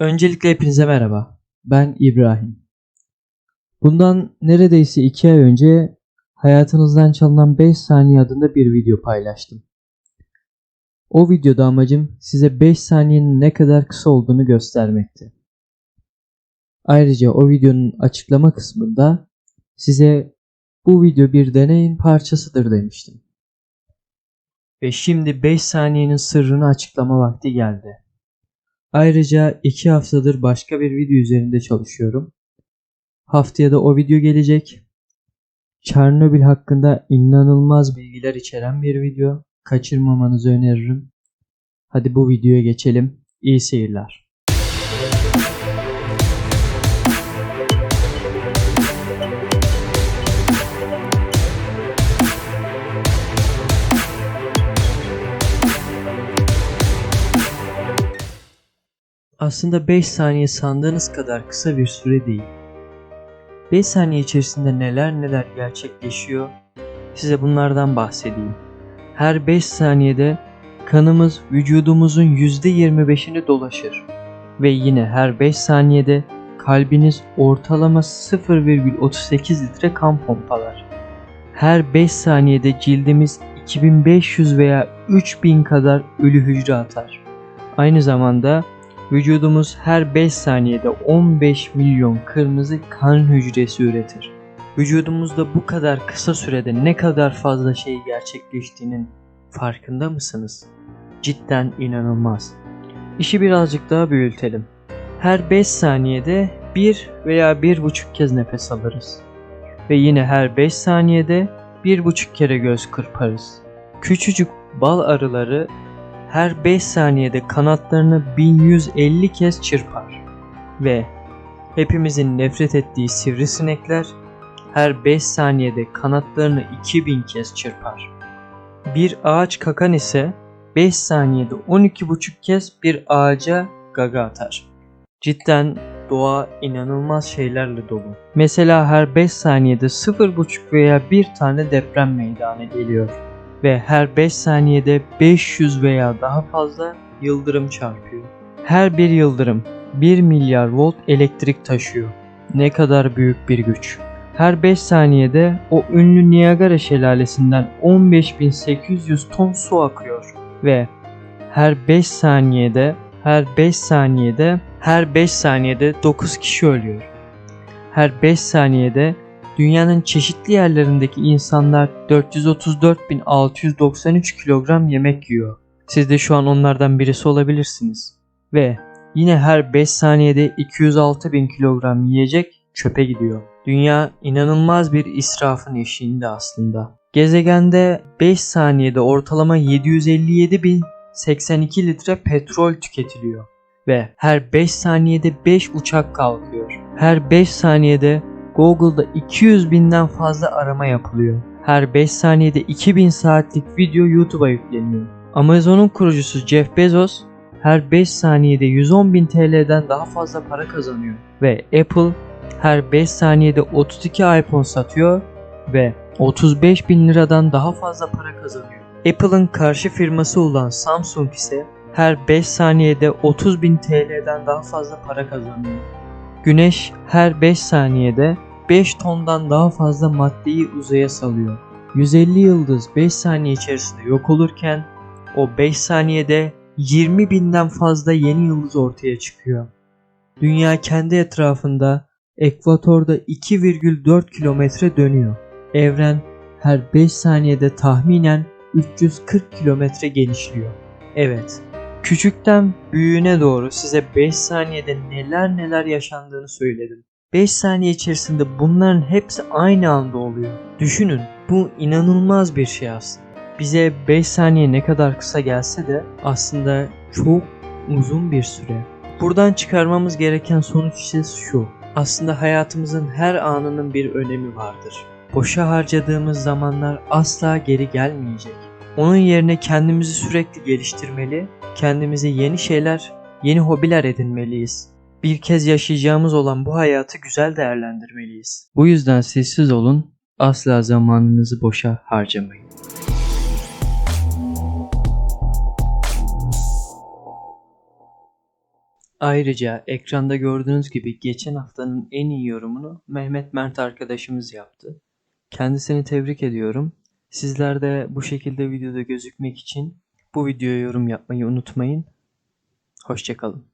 Öncelikle hepinize merhaba. Ben İbrahim. Bundan neredeyse 2 ay önce hayatınızdan çalınan 5 saniye adında bir video paylaştım. O videoda amacım size 5 saniyenin ne kadar kısa olduğunu göstermekti. Ayrıca o videonun açıklama kısmında size bu video bir deneyin parçasıdır demiştim. Ve şimdi 5 saniyenin sırrını açıklama vakti geldi. Ayrıca 2 haftadır başka bir video üzerinde çalışıyorum. Haftaya da o video gelecek. Çernobil hakkında inanılmaz bilgiler içeren bir video. Kaçırmamanızı öneririm. Hadi bu videoya geçelim. İyi seyirler. Aslında 5 saniye sandığınız kadar kısa bir süre değil. 5 saniye içerisinde neler neler gerçekleşiyor size bunlardan bahsedeyim. Her 5 saniyede kanımız vücudumuzun %25'ini dolaşır ve yine her 5 saniyede kalbiniz ortalama 0,38 litre kan pompalar. Her 5 saniyede cildimiz 2500 veya 3000 kadar ölü hücre atar. Aynı zamanda Vücudumuz her 5 saniyede 15 milyon kırmızı kan hücresi üretir. Vücudumuzda bu kadar kısa sürede ne kadar fazla şey gerçekleştiğinin farkında mısınız? Cidden inanılmaz. İşi birazcık daha büyütelim. Her 5 saniyede 1 veya 1,5 kez nefes alırız. Ve yine her 5 saniyede 1,5 kere göz kırparız. Küçücük bal arıları her 5 saniyede kanatlarını 1150 kez çırpar. Ve hepimizin nefret ettiği sivrisinekler her 5 saniyede kanatlarını 2000 kez çırpar. Bir ağaç kakan ise 5 saniyede 12,5 kez bir ağaca gaga atar. Cidden doğa inanılmaz şeylerle dolu. Mesela her 5 saniyede 0,5 veya 1 tane deprem meydana geliyor ve her 5 saniyede 500 veya daha fazla yıldırım çarpıyor. Her bir yıldırım 1 milyar volt elektrik taşıyor. Ne kadar büyük bir güç. Her 5 saniyede o ünlü Niagara şelalesinden 15.800 ton su akıyor ve her 5 saniyede her 5 saniyede her 5 saniyede 9 kişi ölüyor. Her 5 saniyede Dünyanın çeşitli yerlerindeki insanlar 434.693 kilogram yemek yiyor. Siz de şu an onlardan birisi olabilirsiniz. Ve yine her 5 saniyede 206.000 kilogram yiyecek çöpe gidiyor. Dünya inanılmaz bir israfın eşiğinde aslında. Gezegende 5 saniyede ortalama 757.082 litre petrol tüketiliyor ve her 5 saniyede 5 uçak kalkıyor. Her 5 saniyede Google'da 200 binden fazla arama yapılıyor. Her 5 saniyede 2000 saatlik video YouTube'a yükleniyor. Amazon'un kurucusu Jeff Bezos her 5 saniyede 110 bin TL'den daha fazla para kazanıyor. Ve Apple her 5 saniyede 32 iPhone satıyor ve 35 bin liradan daha fazla para kazanıyor. Apple'ın karşı firması olan Samsung ise her 5 saniyede 30 bin TL'den daha fazla para kazanıyor. Güneş her 5 saniyede 5 tondan daha fazla maddeyi uzaya salıyor. 150 yıldız 5 saniye içerisinde yok olurken o 5 saniyede 20 binden fazla yeni yıldız ortaya çıkıyor. Dünya kendi etrafında ekvatorda 2,4 kilometre dönüyor. Evren her 5 saniyede tahminen 340 kilometre genişliyor. Evet, küçükten büyüğüne doğru size 5 saniyede neler neler yaşandığını söyledim. 5 saniye içerisinde bunların hepsi aynı anda oluyor. Düşünün bu inanılmaz bir şey aslında. Bize 5 saniye ne kadar kısa gelse de aslında çok uzun bir süre. Buradan çıkarmamız gereken sonuç ise şu. Aslında hayatımızın her anının bir önemi vardır. Boşa harcadığımız zamanlar asla geri gelmeyecek. Onun yerine kendimizi sürekli geliştirmeli, kendimize yeni şeyler, yeni hobiler edinmeliyiz bir kez yaşayacağımız olan bu hayatı güzel değerlendirmeliyiz. Bu yüzden sessiz olun, asla zamanınızı boşa harcamayın. Ayrıca ekranda gördüğünüz gibi geçen haftanın en iyi yorumunu Mehmet Mert arkadaşımız yaptı. Kendisini tebrik ediyorum. Sizler de bu şekilde videoda gözükmek için bu videoya yorum yapmayı unutmayın. Hoşçakalın.